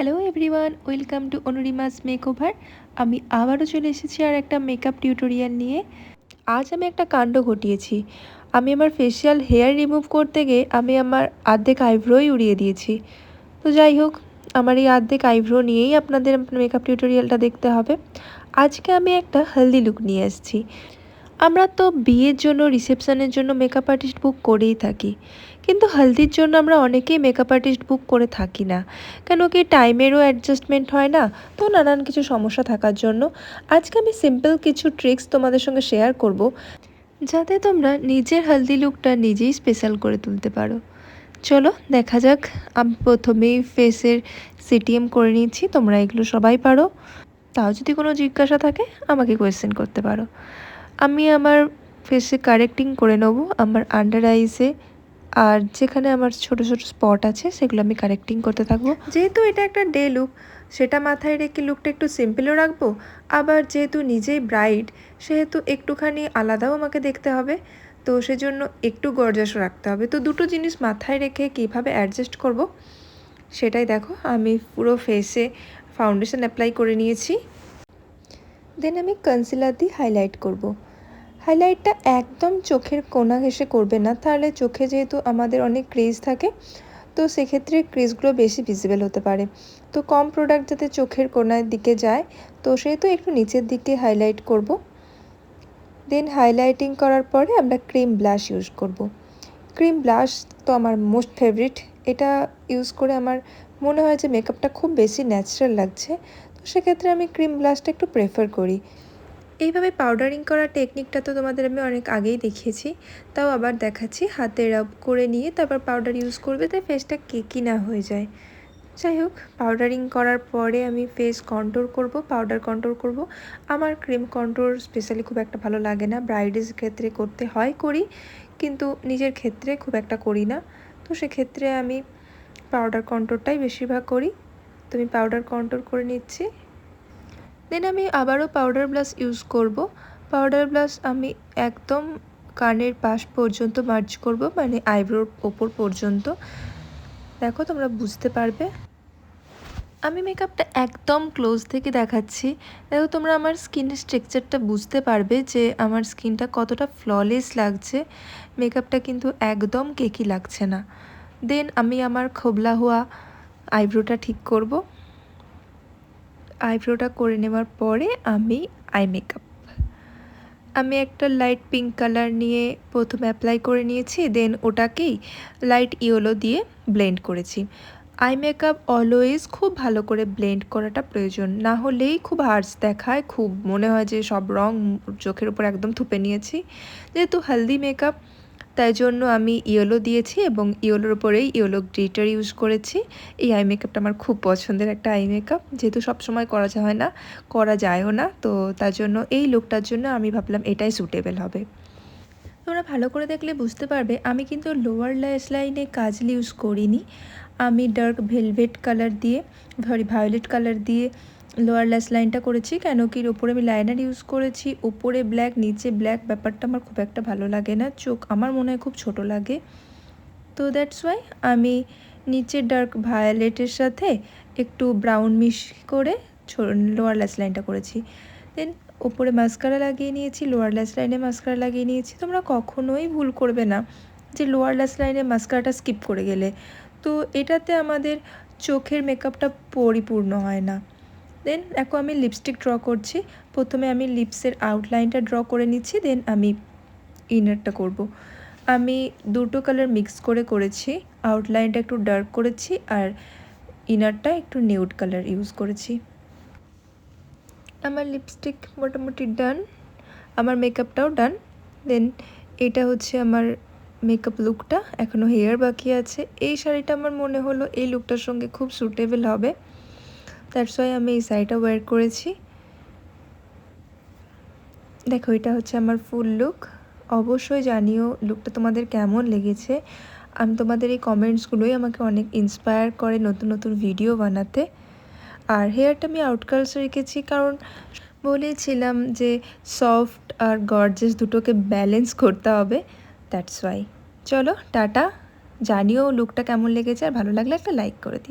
Hello everyone welcome to Anurima's makeover আমি আবারও চলে এসেছি আর একটা মেকআপ টিউটোরিয়াল নিয়ে। আজ আমি একটা কাণ্ড ঘটিয়েছি। আমি আমার ফেসিয়াল হেয়ার রিমুভ করতে গিয়ে আমি আমার আর্ধেক আইব্রোই উড়িয়ে দিয়েছি। তো যাই হোক, আমার এই আর্ধেক আইব্রো নিয়েই আপনাদের মেকআপ টিউটোরিয়ালটা দেখতে হবে। আজকে আমি একটা হেলদি লুক নিয়ে এসেছি। আমরা তো বিয়ের জন্য রিসেপশনের জন্য মেকআপ আর্টিস্ট বুক করেই থাকি। কিন্তু হলদির জন্য আমরা অনেকেই মেকআপ আর্টিস্ট বুক করে থাকি না। কেন কি টাইমেরও অ্যাডজাস্টমেন্ট হয় না, তো নানান কিছু সমস্যা থাকার জন্য। আজকে আমি সিম্পল কিছু ট্রিক্স তোমাদের সঙ্গে শেয়ার করব, যাতে তোমরা নিজের হেলদি লুকটা নিজেই স্পেশাল করে তুলতে পারো। চলো, দেখা যাক। আমি প্রথমেই ফেসের সিটিএম করে নিচ্ছি, তোমরা এগুলো সবাই পারো। তাও যদি কোনো জিজ্ঞাসা থাকে, আমাকে কোয়েশ্চেন করতে পারো। আমি আমার ফেসে কারেক্টিং করে নেব আমার আন্ডার আইসে আর যেখানে আমার ছোট ছোট স্পট আছে, সেগুলো আমি কারেক্টিং করতে থাকব। যেহেতু এটা একটা ডে লুক সেটা মাথায় রেখে লুকটা একটু সিম্পলও রাখব। আবার যেহেতু নিজেই ব্রাইড সেহেতু একটুখানি আলাদাও আমাকে দেখতে হবে। তো সেজন্য একটু গর্জাসও রাখতে হবে। তো দুটো জিনিস মাথায় রেখে কীভাবে অ্যাডজাস্ট করব, সেটাই দেখো। আমি পুরো ফেসে ফাউন্ডেশন অ্যাপ্লাই করে নিয়েছি। দেন আমি কনসিলার দিয়ে হাইলাইট করব। হাইলাইটটা একদম চোখের কোনা ঘেসে করবে না। তাহলে চোখে যেহেতু আমাদের অনেক ক্রিজ থাকে, তো সেক্ষেত্রে ক্রিজগুলো বেশি ভিজিবল হতে পারে। তো কম প্রোডাক্ট যাতে চোখের কোনার দিকে যায়, তো সেহেতু একটু নিচের দিকে হাইলাইট করব। দেন হাইলাইটিং করার পরে আমরা ক্রিম ব্লাশ ইউজ করব। ক্রিম ব্লাশ তো আমার মোস্ট ফেভারিট এটা ইউজ করে আমার মনে হয় যে মেকআপটা খুব বেশি ন্যাচারাল লাগছে। তো সেক্ষেত্রে আমি ক্রিম ব্লাশটা একটু প্রেফার করি। এইভাবে পাউডারিং করার টেকনিকটা তো তোমাদের আমি অনেক আগেই দেখিয়েছি। তাও আবার দেখাচ্ছি, হাতে রাব করে নিয়ে তারপর পাউডার ইউজ করবে, তাই ফেসটা কেকি না হয়ে যায়। যাই হোক পাউডারিং করার পরে আমি ফেস কন্ট্রোল করব পাউডার কন্ট্রোল করব। আমার ক্রিম কন্ট্রোল স্পেশালি খুব একটা ভালো লাগে না ব্রাইডের ক্ষেত্রে করতে হয়, করি। কিন্তু নিজের ক্ষেত্রে খুব একটা করি না। তো সেক্ষেত্রে আমি পাউডার কন্ট্রোলটাই বেশিরভাগ করি। তো আমি পাউডার কন্ট্রোল করে নিচ্ছি। দেন আমি আবারও পাউডার ব্লাশ ইউজ করব। পাউডার ব্লাশ আমি একদম কানের পাশ পর্যন্ত মার্চ করব মানে আইব্রোর ওপর পর্যন্ত। দেখো তোমরা বুঝতে পারবে। আমি মেকআপটা একদম ক্লোজ থেকে দেখাচ্ছি। দেখো তোমরা আমার স্কিনের স্ট্রাকচারটা বুঝতে পারবে যে আমার স্কিনটা কতটা ফ্ললেস লাগছে। মেকআপটা কিন্তু একদম কেকি লাগছে না। দেন আমি আমার খোবলা হওয়া আইব্রোটা ঠিক করব। আইব্রোটা করে নেওয়ার পরে আমি আই মেকআপ। আমি একটা লাইট পিঙ্ক কালার নিয়ে প্রথমে অ্যাপ্লাই করে নিয়েছি, দেন ওটাকেই লাইট ইয়েলো দিয়ে ব্লেন্ড করেছি। আই মেকআপ অলওয়েজ খুব ভালো করে ব্লেন্ড করাটা প্রয়োজন, না হলেই খুব হার্স দেখায়, খুব মনে হয় যে সব রং চোখের উপর একদম থুপে নিয়েছি। যেহেতু হেলদি মেকআপ তাই জন্য আমি ইয়েলো দিয়েছি এবং ইয়েলোর উপরেই ইয়েলো গ্লিটার ইউজ করেছি। এই আই মেকআপটা আমার খুব পছন্দের একটা আই মেকআপ যেহেতু সবসময় করা যায় না, করা যায়ও না, তো তার জন্য এই লুকটার জন্য আমি ভাবলাম এটাই সুটেবল হবে। তোমরা ভালো করে দেখলে বুঝতে পারবে, আমি কিন্তু লোয়ার ল্যাশ লাইনে কাজল ইউজ করিনি। আমি ডার্ক ভেলভেট কালার দিয়ে সরি ভায়োলেট কালার দিয়ে লোয়ার ল্যাস লাইনটা করেছি কেন কি ওপরে আমি লাইনার ইউজ করেছি, ওপরে ব্ল্যাক নিচে ব্ল্যাক ব্যাপারটা আমার খুব একটা ভালো লাগে না, চোখ আমার মনে হয় খুব ছোট লাগে। তো দ্যাটস ওয়াই আমি নিচে ডার্ক ভায়োলেটের সাথে একটু ব্রাউন মিশ করে লোয়ার ল্যাস লাইনটা করেছি। দেন ওপরে মাস্কারা লাগিয়ে নিয়েছি লোয়ার ল্যাস লাইনে মাস্কারা লাগিয়ে নিয়েছি, তোমরা কখনোই ভুল করবে না যে লোয়ার ল্যাস লাইনে মাস্কারাটা স্কিপ করে গেলে। তো এটাতে আমাদের চোখের মেকআপটা পরিপূর্ণ হয় না। দেন এখন আমি লিপস্টিক ড্র করছি। প্রথমে আমি লিপসের আউটলাইনটা ড্র করে নিচ্ছি দেন আমি ইনারটা করব। আমি দুটো কালার মিক্স করে করেছি। আউটলাইনটা একটু ডার্ক করেছি আর ইনারটা একটু নিউড কালার ইউজ করেছি। আমার লিপস্টিক মোটামুটি ডান আমার মেকআপটাও ডান দেন এটা হচ্ছে আমার মেকআপ লুকটা এখনও হেয়ার বাকি আছে। এই শাড়িটা আমার মনে হলো এই লুকটার সঙ্গে খুব সুটেবল হবে। দ্যাটস ওয়াই আমি এই শাড়িটা ওয়্যার করেছি। দেখো, এটা হচ্ছে আমার ফুল লুক অবশ্যই জানিও লুকটা তোমাদের কেমন লেগেছে। আমি তোমাদের এই কমেন্টসগুলোই আমাকে অনেক ইন্সপায়ার করে নতুন নতুন ভিডিও বানাতে। আর হেয়ারটা আমি আউটকালস রেখেছি কারণ বলেছিলাম যে সফট আর গর্জেস দুটোকে ব্যালেন্স করতে হবে। দ্যাটস ওয়াই চলো, টাটা। জানিও লুকটা কেমন লেগেছে। আর ভালো লাগলে একটা লাইক করে দিই